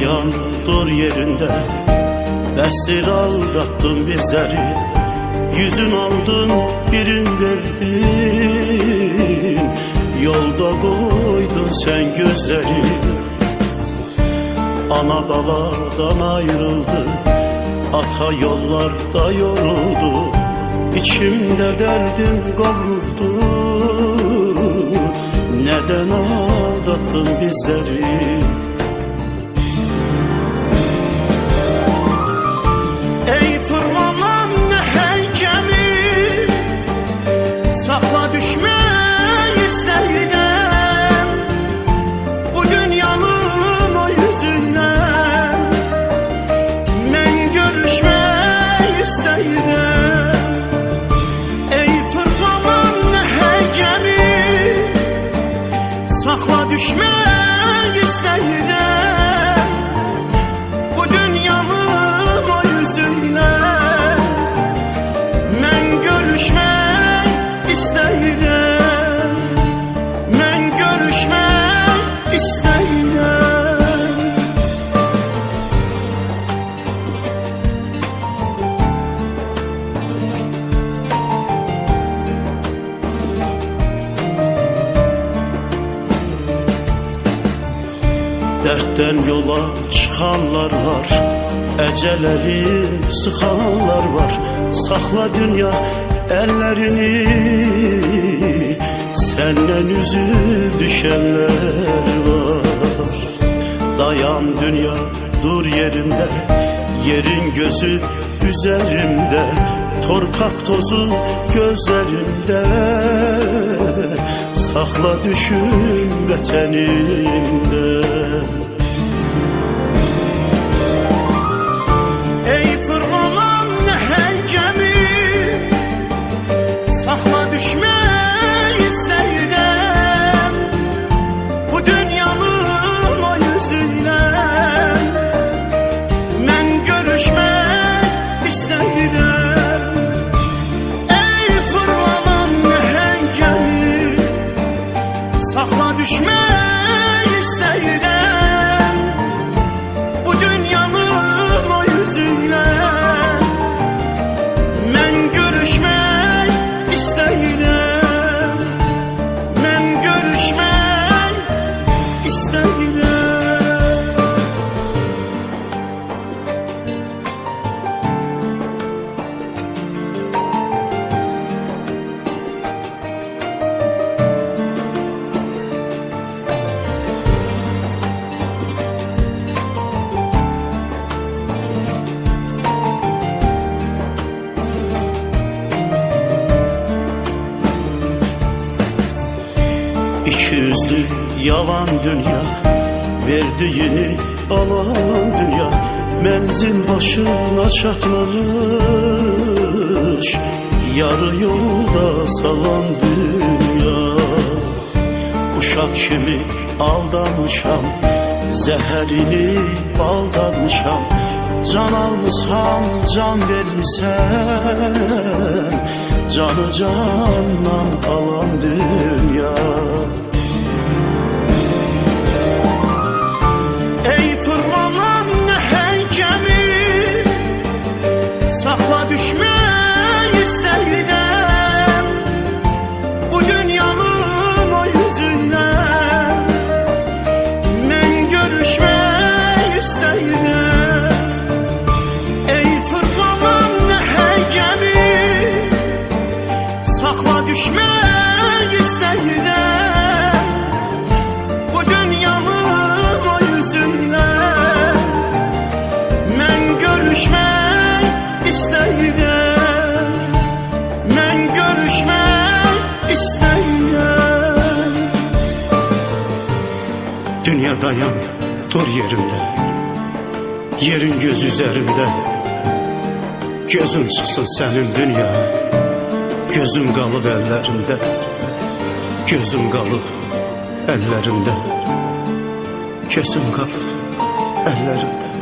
dayan dur yerinde. Bestir aldattın bizleri Yüzün aldın birin verdin. Yolda koydun sen gözleri. Ana babadan ayrıldı Ata yollarda yoruldu. İçimde derdim kavruldu Neden aldattın bizleri Dertten yola çıkanlar var. Eceleri sıkanlar var. Sakla dünya ellerini. Senden yüzü düşenler var. Dayan dünya dur yerinde. Yerin gözü üzerimde. Torpak tozu gözlerimde Sakla düşün beteninde Sakla düşmək istəyirəm İki yüzlü yalan dünya Verdiğini alan dünya Menzil başına çatmamış Yarı yolda salan dünya. Uşak kimi aldanmışam Zəhərini baldanmışam Can almışam, can vermişəm Canı candan alan dünya dayan dur yerində Yerin göz üzərində Gözün çıxsın sənin dünya. Gözüm qalıb əllərində Gözüm qalıb əllərində Gözüm qalıb əllərində